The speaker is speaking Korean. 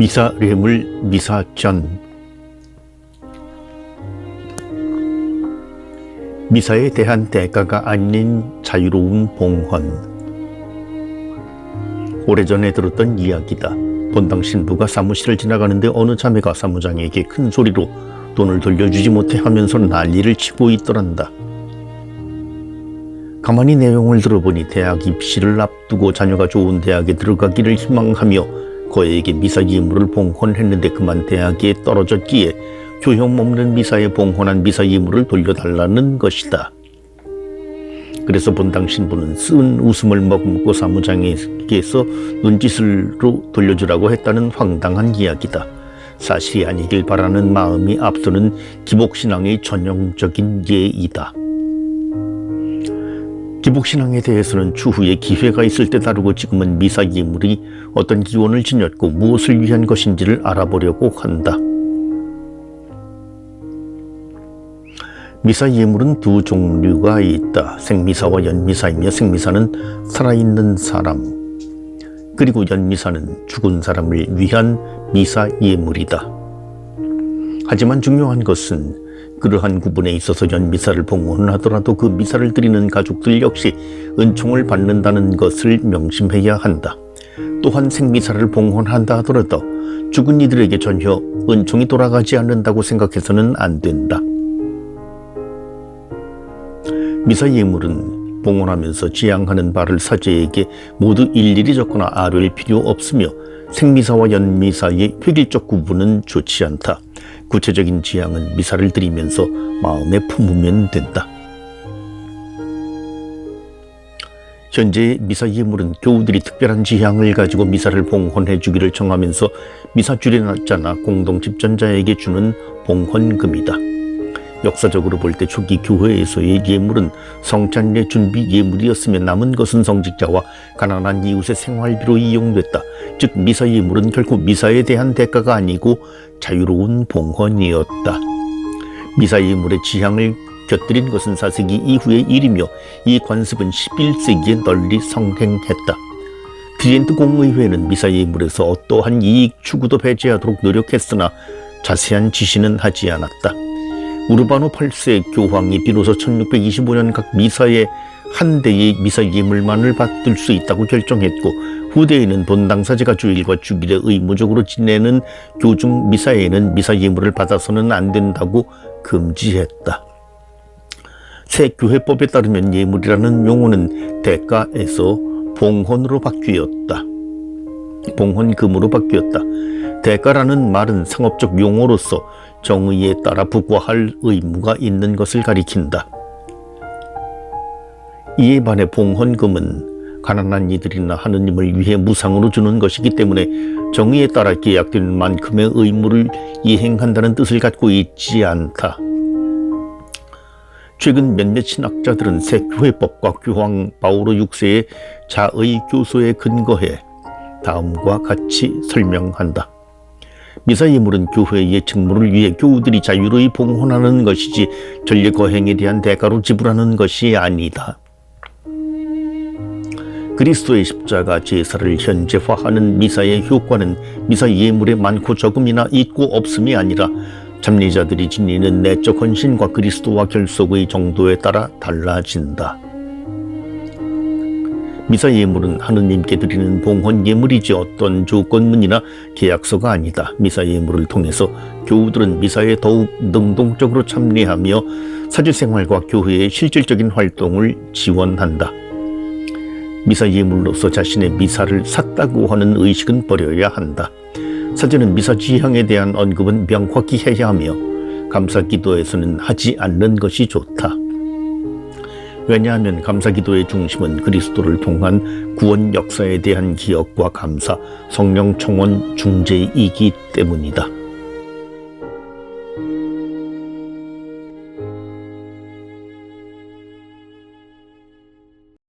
미사례물 미사전 미사에 대한 대가가 아닌 자유로운 봉헌 오래전에 들었던 이야기다. 본당 신부가 사무실을 지나가는데 어느 자매가 사무장에게 큰 소리로 돈을 돌려주지 못해 하면서 난리를 치고 있더란다. 가만히 내용을 들어보니 대학 입시를 앞두고 자녀가 좋은 대학에 들어가기를 희망하며 거에게 미사 예물을 봉헌했는데 그만 대학에 떨어졌기에 교형없는 미사에 봉헌한 미사 예물을 돌려달라는 것이다. 그래서 본당 신부는 쓴 웃음을 머금고 사무장에게서 눈짓을로 돌려주라고 했다는 황당한 이야기다. 사실이 아니길 바라는 마음이 앞서는 기복신앙의 전형적인 예이다. 기복신앙에 대해서는 추후에 기회가 있을 때 다루고 지금은 미사 예물이 어떤 기원을 지녔고 무엇을 위한 것인지를 알아보려고 한다. 미사 예물은 두 종류가 있다. 생미사와 연미사이며 생미사는 살아있는 사람, 그리고 연미사는 죽은 사람을 위한 미사 예물이다. 하지만 중요한 것은 그러한 구분에 있어서 연미사를 봉헌 하더라도 그 미사를 드리는 가족들 역시 은총을 받는다는 것을 명심해야 한다. 또한 생미사를 봉헌한다 하더라도 죽은 이들에게 전혀 은총이 돌아가지 않는다고 생각해서는 안 된다. 미사 예물은 봉헌하면서 지향하는 바를 사제에게 모두 일일이 적거나 아뢰일 필요 없으며 생미사와 연미사의 획일적 구분은 좋지 않다. 구체적인 지향은 미사를 드리면서 마음에 품으면 된다. 현재 미사 예물은 교우들이 특별한 지향을 가지고 미사를 봉헌해 주기를 정하면서 미사 주례자나 공동 집전자에게 주는 봉헌금이다. 역사적으로 볼 때 초기 교회에서의 예물은 성찬례 준비 예물이었으며 남은 것은 성직자와 가난한 이웃의 생활비로 이용됐다. 즉 미사 예물은 결코 미사에 대한 대가가 아니고 자유로운 봉헌이었다. 미사 예물의 지향을 곁들인 것은 4세기 이후의 일이며 이 관습은 11세기에 널리 성행했다. 트리엔트 공의회는 미사 예물에서 어떠한 이익 추구도 배제하도록 노력했으나 자세한 지시는 하지 않았다. 우르바노 8세 교황이 비로소 1625년 각 미사의 한 대의 미사 예물만을 받을 수 있다고 결정했고 후대에는 본당사제가 주일과 주일에 의무적으로 지내는 교중 미사에는 미사 예물을 받아서는 안 된다고 금지했다. 새 교회법에 따르면 예물이라는 용어는 대가에서 봉헌으로 바뀌었다. 봉헌금으로 바뀌었다. 대가라는 말은 상업적 용어로서 정의에 따라 부과할 의무가 있는 것을 가리킨다. 이에 반해 봉헌금은 가난한 이들이나 하느님을 위해 무상으로 주는 것이기 때문에 정의에 따라 계약된 만큼의 의무를 이행한다는 뜻을 갖고 있지 않다. 최근 몇몇 신학자들은 새 교회법과 교황 바오로 6세의 자의 교소에 근거해 다음과 같이 설명한다. 미사 예물은 교회의 직무를 위해 교우들이 자유로이 봉헌하는 것이지 전례 거행에 대한 대가로 지불하는 것이 아니다. 그리스도의 십자가 제사를 현재화하는 미사의 효과는 미사 예물의 많고 적음이나 있고 없음이 아니라 참리자들이 지니는 내적 헌신과 그리스도와 결속의 정도에 따라 달라진다. 미사 예물은 하느님께 드리는 봉헌 예물이지 어떤 조건문이나 계약서가 아니다. 미사 예물을 통해서 교우들은 미사에 더욱 능동적으로 참여하며 사제생활과 교회의 실질적인 활동을 지원한다. 미사 예물로서 자신의 미사를 샀다고 하는 의식은 버려야 한다. 사제는 미사 지향에 대한 언급은 명확히 해야 하며 감사 기도에서는 하지 않는 것이 좋다. 왜냐하면 감사 기도의 중심은 그리스도를 통한 구원 역사에 대한 기억과 감사, 성령 청원 중재이기 때문이다.